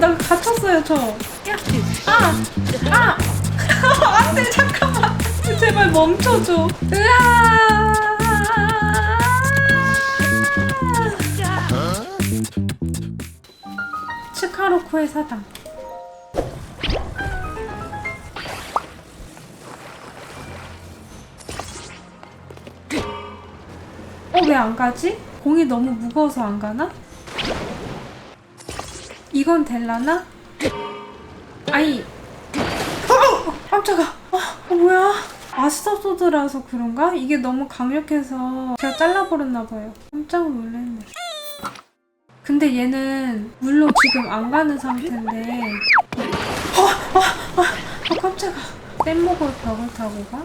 나 갇혔어요, 저. 야, 아, 아, 안 돼, 잠깐만. 제발 멈춰줘. 으아! 츠카로쿠의 사당. 어, 왜 안 가지? 공이 너무 무거워서 안 가나? 이건 될라나? 아니. 어, 깜짝아. 어, 어, 뭐야? 마스터 소드라서 그런가? 이게 너무 강력해서 제가 잘라버렸나봐요. 깜짝 놀랐네. 근데 얘는 물로 지금 안 가는 상태인데. 어, 어, 어, 어, 깜짝아. 뗏목을 벽을 타고 가?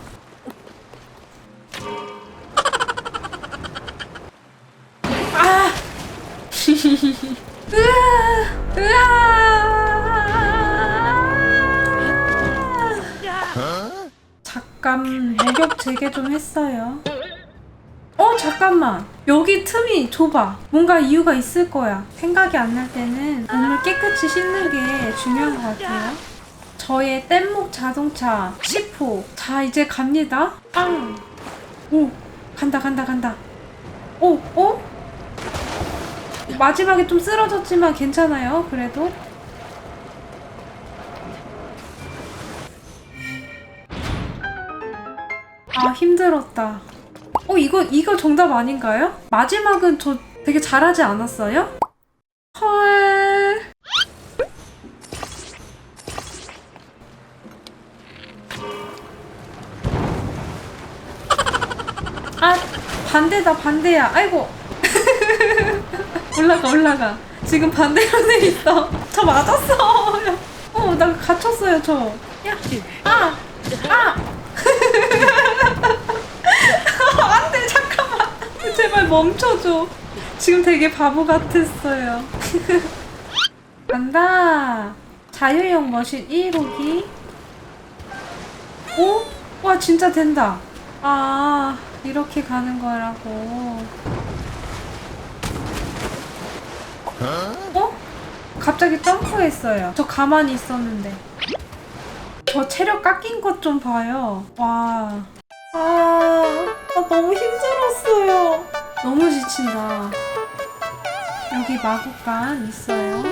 으아! 으아! 잠깐 목욕 재개 좀 했어요. 어 잠깐만. 여기 틈이 좁아 뭔가 이유가 있을 거야. 생각이 안 날 때는 몸을 깨끗이 씻는 게 중요한 것 같아요. 저의 뗏목 자동차 10호. 자 이제 갑니다. 빵오 간다 간다 간다. 오 오? 마지막에 좀 쓰러졌지만 괜찮아요 그래도 아 힘들었다 어 이거 이거 정답 아닌가요? 마지막은 저 되게 잘하지 않았어요? 헐. 아 반대다 반대야. 아이고. 올라가 올라가. 지금 반대로 돼 있어. 저 맞았어. 어나 갇혔어요 저. 야. 아. 아. 안돼 잠깐만 제발 멈춰줘 지금 되게 바보 같았어요 간다 자유형 머신 1호기 오? 와 진짜 된다 아 이렇게 가는 거라고 어? 갑자기 점프했어요 저 가만히 있었는데 저 체력 깎인 것 좀 봐요 와 아, 아 너무 힘들었어요. 너무 지친다. 여기 마구간 있어요.